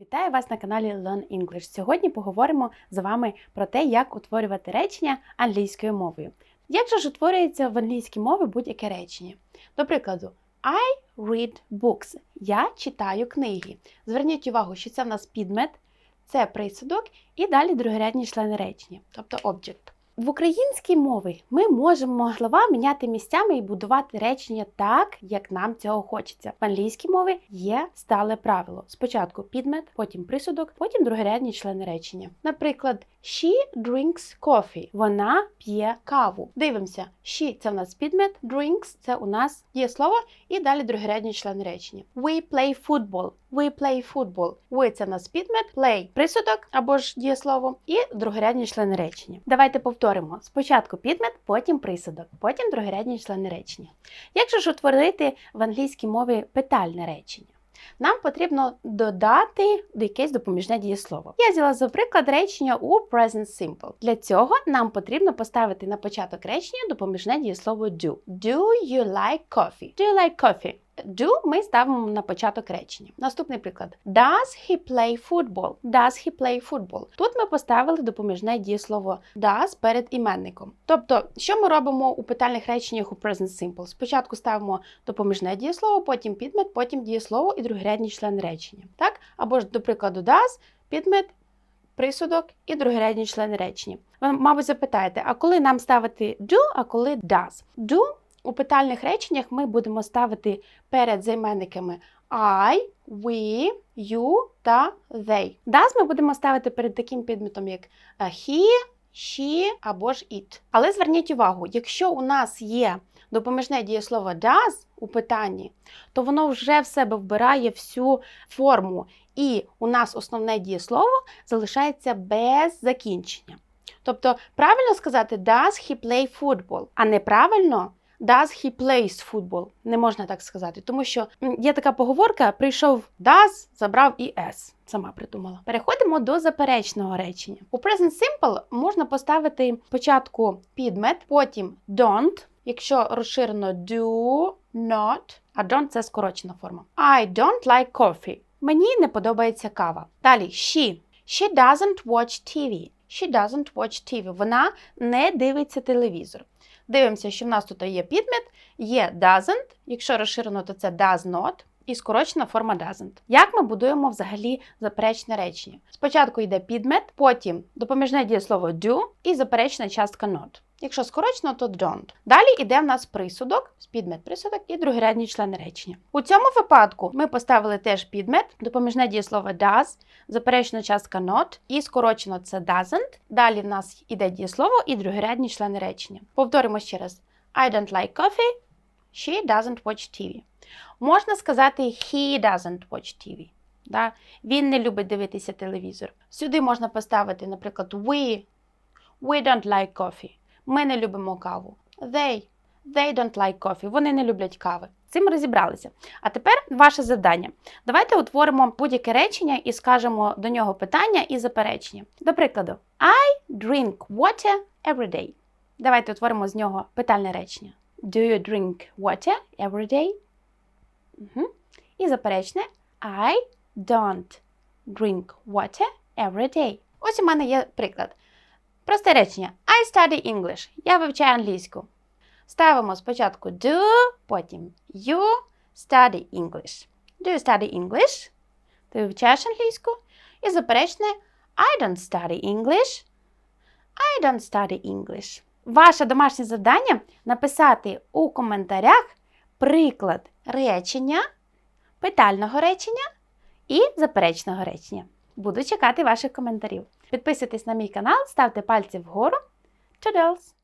Вітаю вас на каналі Learn English. Сьогодні поговоримо з вами про те, як утворювати речення англійською мовою. Як же ж утворюється в англійській мові будь-яке речення? До прикладу, I read books. Я читаю книги. Зверніть увагу, що це в нас підмет, це присудок і далі другорядні члени речення, тобто object. В українській мові ми можемо слова міняти місцями і будувати речення так, як нам цього хочеться. В англійській мові є стале правило: спочатку підмет, потім присудок, потім другорядні члени речення. Наприклад, she drinks coffee. Вона п'є каву. Дивимося, she – це в нас підмет, drinks – це у нас дієслово, і далі другорядні члени речення. We play football. We play football. We – це в нас підмет, play – присудок або ж дієслово, і другорядні члени речення. Давайте повторимо: спочатку підмет, потім присудок, потім другорядні члени речення. Як же ж утворити в англійській мові питальне речення? Нам потрібно додати якесь допоміжне дієслово. Я взяла за приклад речення у present simple. Для цього нам потрібно поставити на початок речення допоміжне дієслово do. Do you like coffee? Do you like coffee? Do ми ставимо на початок речення. Наступний приклад. Does he play football? Does he play football? Тут ми поставили допоміжне дієслово does перед іменником. Тобто, що ми робимо у питальних реченнях у present simple? Спочатку ставимо допоміжне дієслово, потім підмет, потім дієслово і другорядні члени речення. Так? Або ж, до прикладу, does, підмет, присудок і другорядні члени речення. Ви, мабуть, запитаєте, а коли нам ставити do, а коли does? Do у питальних реченнях ми будемо ставити перед займенниками I, we, you та they. Does ми будемо ставити перед таким підметом, як е, he, she або ж it. Але зверніть увагу, якщо у нас є допоміжне дієслово does у питанні, то воно вже в себе вбирає всю форму, і у нас основне дієслово залишається без закінчення. Тобто правильно сказати does he play football, а неправильно Does he plays football? Не можна так сказати, тому що є така поговорка: прийшов does, забрав і s. Сама придумала. Переходимо до заперечного речення. У present simple можна поставити спочатку підмет, потім don't, якщо розширено do, not, а don't це скорочена форма. I don't like coffee. Мені не подобається кава. Далі she. She doesn't watch TV. She doesn't watch TV. Вона не дивиться телевізор. Дивимося, що в нас тут є підмет, є doesn't, якщо розширено, то це does not, і скорочена форма doesn't. Як ми будуємо взагалі заперечне речення? Спочатку йде підмет, потім допоміжне дієслово do і заперечна частка not. Якщо скорочено, то don't. Далі йде в нас присудок, підмет присудок і другорядні члени речення. У цьому випадку ми поставили теж підмет, допоміжне дієслово does, заперечна частка not і скорочено це doesn't. Далі в нас йде дієслово і другорядні члени речення. Повторимо ще раз: I don't like coffee, she doesn't watch TV. Можна сказати he doesn't watch TV. Да? Він не любить дивитися телевізор. Сюди можна поставити, наприклад, we. We don't like coffee. Ми не любимо каву. They. They don't like coffee. Вони не люблять кави. Цим розібралися. А тепер ваше завдання. Давайте утворимо будь-яке речення і скажемо до нього питання і заперечення. До прикладу, I drink water every day. Давайте утворимо з нього питальне речення. Do you drink water every day? Угу. І заперечне I don't drink water every day. Ось у мене є приклад. Просте речення. I study English. Я вивчаю англійську. Ставимо спочатку do, потім you study English. Do you study English? Ти вивчаєш англійську? І заперечне I don't study English. I don't study English. Ваше домашнє завдання написати у коментарях приклад речення, питального речення і заперечного речення. Буду чекати ваших коментарів. Підписуйтесь на мій канал, ставте пальці вгору. Toodles!